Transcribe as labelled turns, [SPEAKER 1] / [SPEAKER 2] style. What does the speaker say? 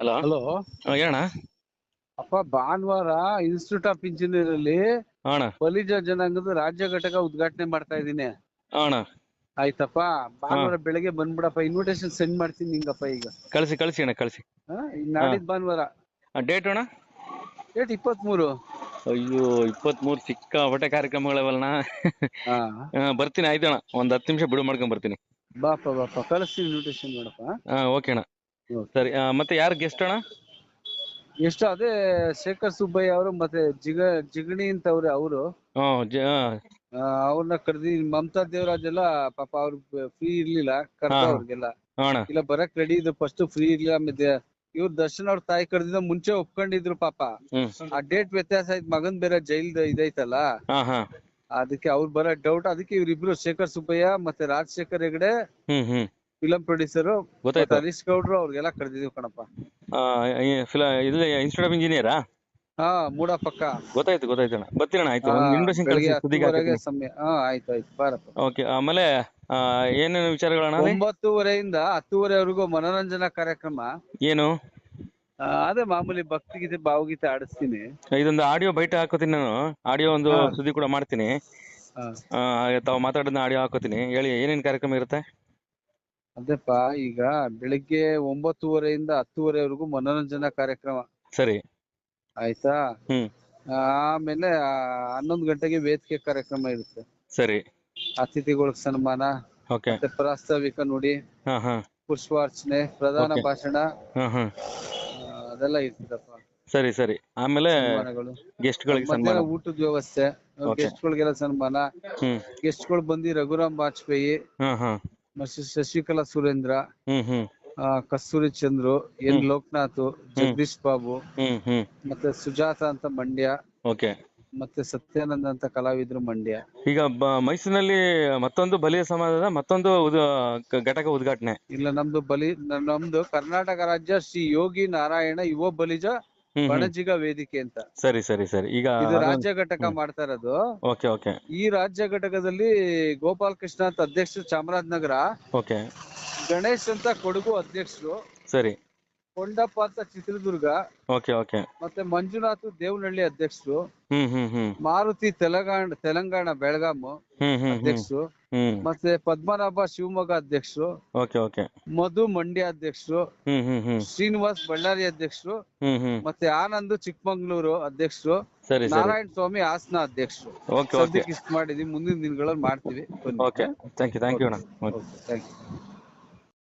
[SPEAKER 1] Hello?
[SPEAKER 2] Hello?
[SPEAKER 1] ಹೇಳಣ್ಣ.
[SPEAKER 2] ಅಪ್ಪ ಭಾನುವಾರ institute of engineer ಅಲ್ಲಿ
[SPEAKER 1] ಅಣ್ಣ.
[SPEAKER 2] ಬಲಿಜ ಜನಾಂಗದ ರಾಜ್ಯ ಘಟಕ ಉದ್ಘಾಟನೆ ಮಾಡ್ತಾ ಇದ್ದೀನಿ.
[SPEAKER 1] ಅಣ್ಣ.
[SPEAKER 2] ಆಯ್ತಪ್ಪ? ಭಾನುವಾರ ಬೆಳಗ್ಗೆ ಬಂದ್ಬಿಡಪ್ಪ ಇನ್ವಿಟೇಷನ್ ಸೆಂಡ್ ಮಾಡ್ತೀನಿ ನಿಂಗಪ್ಪ ಈಗ.
[SPEAKER 1] ಕಳಿಸಿ ಕಳಿಸಿ ಅಣ್ಣ ಕಳಿಸಿ.
[SPEAKER 2] ನಾಡಿದ್ ಭಾನುವಾರ.
[SPEAKER 1] ಡೇಟ್ ಅಣ್ಣ?
[SPEAKER 2] ಡೇಟ್ ಇಪ್ಪತ್ಮೂರು
[SPEAKER 1] ಅಯ್ಯೋ ಇಪ್ಪತ್ಮೂರು ಸಿಕ್ಕಾಪಟ್ಟೆ ಸಿಕ್ಕ
[SPEAKER 2] ಹಾ.
[SPEAKER 1] ಕಾರ್ಯಕ್ರಮಗಳವಲ್ಲ ಬರ್ತೀನಿ ಆಯ್ತು ಅಣ್ಣ ಒಂದ್ ಹತ್ತು ನಿಮಿಷ ಬಿಡು ಮಾಡ್ಕೊಂಡ್ ಬರ್ತೀನಿ.
[SPEAKER 2] ಬಾಪ ಬಾಪ. ಕಳಿಸ್ತೀನಿ ಇನ್ವಿಟೇಷನ್ ಮಾಡಪ್ಪ
[SPEAKER 1] ಹಾ ಓಕೆ ಅಣ್ಣ. ಸರಿ. ಆ, ಮತ್ತೆ ಯಾರು ಗೆಸ್ಟ್ ಅಣ್ಣ?
[SPEAKER 2] ಎಷ್ಟು ಅದೇ ಶೇಖರ್ ಸುಬ್ಬಯ್ಯ ಅವರು ಮತ್ತೆ ಜಿಗ ಜಿಗಣಿ ಅಂತ ಅವ್ರೆ. ಅವರು
[SPEAKER 1] ಹ್ಮ್ ಜ
[SPEAKER 2] ಅವ್ರನ್ನ ಕರ್ದಿ ಮಮತಾ ದೇವರಾಜ್ ಎಲ್ಲ ಪಾಪ ಅವ್ರು ಫ್ರೀ ಇರ್ಲಿಲ್ಲ ಕರ್ದ
[SPEAKER 1] ಹಾ.
[SPEAKER 2] ಅವ್ರಿಗೆಲ್ಲ.
[SPEAKER 1] ಹಾ ಅಣ್ಣ.
[SPEAKER 2] ಇಲ್ಲ ಬರಕ್ ರೆಡಿ ಇದ್ರು ಫಸ್ಟ್ ಫ್ರೀ ಇರ್ಲಿಲ್ಲ ಆಮೇಲೆ ಇವ್ರ ದರ್ಶನ್ ಅವ್ರ ತಾಯಿ ಕರ್ದಿದ್ದ ಮುಂಚೆ ಒಪ್ಕೊಂಡಿದ್ರು ಪಾಪ.
[SPEAKER 1] ಹ್ಮ್.
[SPEAKER 2] ಆ ಡೇಟ್ ವ್ಯತ್ಯಾಸ ಆಯ್ತು ಮಗನ್ ಬೇರೆ ಜೈಲ್ ಇದೈತಲ್ಲ.
[SPEAKER 1] ಹಾ ಹಾ.
[SPEAKER 2] ಅದಕ್ಕೆ ಅವ್ರು ಬರೋ ಡೌಟ್ ಅದಕ್ಕೆ ಇವ್ರಿಬ್ರು ಶೇಖರ್ ಸುಬ್ಬಯ್ಯ ಮತ್ತೆ ರಾಜಶೇಖರ್ ಹೆಗಡೆ
[SPEAKER 1] ಹ್ಮ್ ಹ್ಮ್.
[SPEAKER 2] ಫಿಲಂ ಪ್ರೊಡ್ಯೂಸರ್
[SPEAKER 1] ಗೊತ್ತಾಯ್ತು.
[SPEAKER 2] ಹರೀಶ್ ಗೌಡ್ರು ಅವ್ರಿಗೆಲ್ಲ ಕರೆದಿದೀವಿ ಕಣಪ್ಪ.
[SPEAKER 1] ಇದು ಇನ್ಸ್ಟಿಟ್ಯೂಟ್ ಆಫ್ ಇಂಜಿನಿಯರಾ
[SPEAKER 2] ಹಾ ಮೂಡ ಪಕ್ಕ.
[SPEAKER 1] ಗೊತ್ತಾಯ್ತು ಗೊತ್ತಾಯ್ತು ಅಣ್ಣ. ಬರ್ತೀನಿ ಅಣ್ಣ ಆಯ್ತು ಒಂದು ಇನ್ವಿಟೇಷನ್
[SPEAKER 2] ಬೆಳಿಗ್ಗೆ ಹತ್ತುವರೆಗೆ ಸಮಯ. ಹಾ ಆಯ್ತು ಆಯ್ತು. ಬಾರಪ್ಪ.
[SPEAKER 1] ಓಕೆ ಆಮೇಲೆ ಆ, ಏನೇನು ವಿಚಾರಗಳಣ್ಣ ಅಲ್ಲಿ?
[SPEAKER 2] ಒಂಬತ್ತುವರೆಯಿಂದ ಹತ್ತುವರೆವರೆಗೂ ಮನೋರಂಜನಾ ಕಾರ್ಯಕ್ರಮ.
[SPEAKER 1] ಏನು?
[SPEAKER 2] ಆ, ಅದೇ ಮಾಮೂಲಿ ಭಕ್ತಿಗೀತೆ ಭಾವಗೀತೆ ಆಡಿಸ್ತೀನಿ.
[SPEAKER 1] ಇದೊಂದು ಆಡಿಯೋ ಬೈಟ್ ಹಾಕೋತೀನಿ ನಾನು. ಆಡಿಯೋ ಒಂದು. ಸುದ್ದಿ ಕೂಡ ಮಾಡ್ತೀನಿ.
[SPEAKER 2] ಹಾ.
[SPEAKER 1] ಆ, ತಾವು ಮಾತಾಡೋದನ್ನ ಆಡಿಯೋ ಹಾಕೋತೀನಿ. ಹೇಳಿ ಏನೇನು ಕಾರ್ಯಕ್ರಮ ಇರುತ್ತೆ?
[SPEAKER 2] ಅದೇಪ್ಪ ಈಗ ಬೆಳಿಗ್ಗೆ ಒಂಬತ್ತುವರೆಯಿಂದ ಹತ್ತುವರೆವರೆಗೂ ಮನೋರಂಜನಾ ಕಾರ್ಯಕ್ರಮ.
[SPEAKER 1] ಸರಿ.
[SPEAKER 2] ಆಯ್ತಾ?
[SPEAKER 1] ಹ್ಮ್.
[SPEAKER 2] ಆಮೇಲೆ ಹನ್ನೊಂದು ಗಂಟೆಗೆ ವೇದಿಕೆ ಕಾರ್ಯಕ್ರಮ ಇರುತ್ತೆ.
[SPEAKER 1] ಸರಿ.
[SPEAKER 2] ಅತಿಥಿಗಳ ಸನ್ಮಾನ
[SPEAKER 1] ಓಕೆ.
[SPEAKER 2] ಮತ್ತೆ ಪ್ರಾಸ್ತಾವಿಕ ನುಡಿ
[SPEAKER 1] ಹಾ ಹಾ.
[SPEAKER 2] ಪುಷ್ಪಾರ್ಚನೆ ಪ್ರಧಾನ
[SPEAKER 1] Okay.
[SPEAKER 2] ಭಾಷಣ.
[SPEAKER 1] ಹಾ ಹಾ.
[SPEAKER 2] ಆ, ಅದೆಲ್ಲ ಇರ್ತದಪ್ಪ.
[SPEAKER 1] ಸರಿ ಸರಿ. ಆಮೇಲೆ
[SPEAKER 2] ಸನ್ಮಾನಗಳು.
[SPEAKER 1] ಗೆಸ್ಟ್ ಗಳಿಗೆ ಸನ್ಮಾನ.
[SPEAKER 2] ಮಧ್ಯಾಹ್ನ ಊಟದ ವ್ಯವಸ್ಥೆ
[SPEAKER 1] Okay.
[SPEAKER 2] ಗೆಸ್ಟ್ ಗಳಿಗೆಲ್ಲ ಸನ್ಮಾನ.
[SPEAKER 1] ಹ್ಮ್.
[SPEAKER 2] ಗೆಸ್ಟ್ಗಳು ಬಂದಿ ರಘುರಾಮ್ ವಾಜಪೇಯಿ
[SPEAKER 1] ಹಾ ಹಾ.
[SPEAKER 2] ಮತ್ತೆ ಶಶಿಕಲಾ ಸುರೇಂದ್ರ ಆ, ಕಸ್ತೂರಿ ಚಂದ್ರು ಎನ್ ಲೋಕನಾಥ್ ಜಗದೀಶ್ ಬಾಬು
[SPEAKER 1] ಹ್ಮ್ ಹ್ಮ್.
[SPEAKER 2] ಮತ್ತೆ ಸುಜಾತ ಅಂತ ಮಂಡ್ಯ
[SPEAKER 1] ಓಕೆ.
[SPEAKER 2] ಮತ್ತೆ ಸತ್ಯಾನಂದ ಅಂತ ಕಲಾವಿದ್ರು ಮಂಡ್ಯ.
[SPEAKER 1] ಈಗ ಬ- ಮೈಸೂರಿನಲ್ಲಿ ಮತ್ತೊಂದು ಬಲಿಯ ಸಮಾಜದ ಮತ್ತೊಂದು ಉದ- ಕ- ಘಟಕ ಉದ್ಘಾಟನೆ.
[SPEAKER 2] ಇಲ್ಲ ನಮ್ದು ಬಲಿ ನಮ್ದು ಕರ್ನಾಟಕ ರಾಜ್ಯ ಶ್ರೀ ಯೋಗಿ ನಾರಾಯಣ ಯುವ ಬಲಿಜ
[SPEAKER 1] ಹ್ಮ್ ಹ್ಮ್.
[SPEAKER 2] ಬಣಜಿಗ ವೇದಿಕೆ ಅಂತ.
[SPEAKER 1] ಸರಿ ಸರಿ ಸರಿ. ಈಗ
[SPEAKER 2] ಇದು ರಾಜ್ಯ ಘಟಕ ಮಾಡ್ತಾ ಇರೋದು.
[SPEAKER 1] Okay okay.
[SPEAKER 2] ಈ ರಾಜ್ಯ ಘಟಕದಲ್ಲಿ ಗೋಪಾಲ್ ಕೃಷ್ಣ ಅಂತ ಅಧ್ಯಕ್ಷರು ಚಾಮರಾಜನಗರ
[SPEAKER 1] ಓಕೆ.
[SPEAKER 2] ಗಣೇಶ್ ಅಂತ ಕೊಡಗು ಅಧ್ಯಕ್ಷರು.
[SPEAKER 1] ಸರಿ.
[SPEAKER 2] ಕೊಂಡಪ್ಪ ಅಂತ ಚಿತ್ರದುರ್ಗ.
[SPEAKER 1] Okay okay.
[SPEAKER 2] ಮತ್ತೆ ಮಂಜುನಾಥ್ ದೇವನಹಳ್ಳಿ ಅಧ್ಯಕ್ಷರು.
[SPEAKER 1] ಹ್ಮ್ ಹ್ಮ್ ಹ್ಮ್.
[SPEAKER 2] ಮಾರುತಿ ತೆಲಂಗಾಣ ತೆಲಂಗಾಣ ಬೆಳಗಾಂ
[SPEAKER 1] ಹ್ಮ್ ಹ್ಮ್ ಹ್ಮ್.
[SPEAKER 2] ಅಧ್ಯಕ್ಷರು.
[SPEAKER 1] ಹ್ಮ್.
[SPEAKER 2] ಮತ್ತೆ ಪದ್ಮನಾಭ ಶಿವಮೊಗ್ಗ ಅಧ್ಯಕ್ಷರು.
[SPEAKER 1] Okay okay.
[SPEAKER 2] ಮಧು ಮಂಡ್ಯ ಅಧ್ಯಕ್ಷರು.
[SPEAKER 1] ಹ್ಮ್ ಹ್ಮ್ ಹ್ಮ್.
[SPEAKER 2] ಶ್ರೀನಿವಾಸ್ ಬಳ್ಳಾರಿ ಅಧ್ಯಕ್ಷರು.
[SPEAKER 1] ಹ್ಮ್ ಹ್ಮ್.
[SPEAKER 2] ಮತ್ತೆ ಆನಂದ್ ಚಿಕ್ಕಮಂಗ್ಳೂರು ಅಧ್ಯಕ್ಷರು.
[SPEAKER 1] ಸರಿ ಸರಿ.
[SPEAKER 2] ನಾರಾಯಣ ಸ್ವಾಮಿ ಹಾಸನ ಅಧ್ಯಕ್ಷರು. ಸದ್ಯಕ್ಕೆ ಇಷ್ಟು ಮಾಡಿದೀವಿ ಮುಂದಿನ ದಿನಗಳಲ್ಲಿ ಮಾಡ್ತೀವಿ. ಬನ್ನಿ
[SPEAKER 1] okay. Thank you thank you ಅಣ್ಣ. ಓಕೆ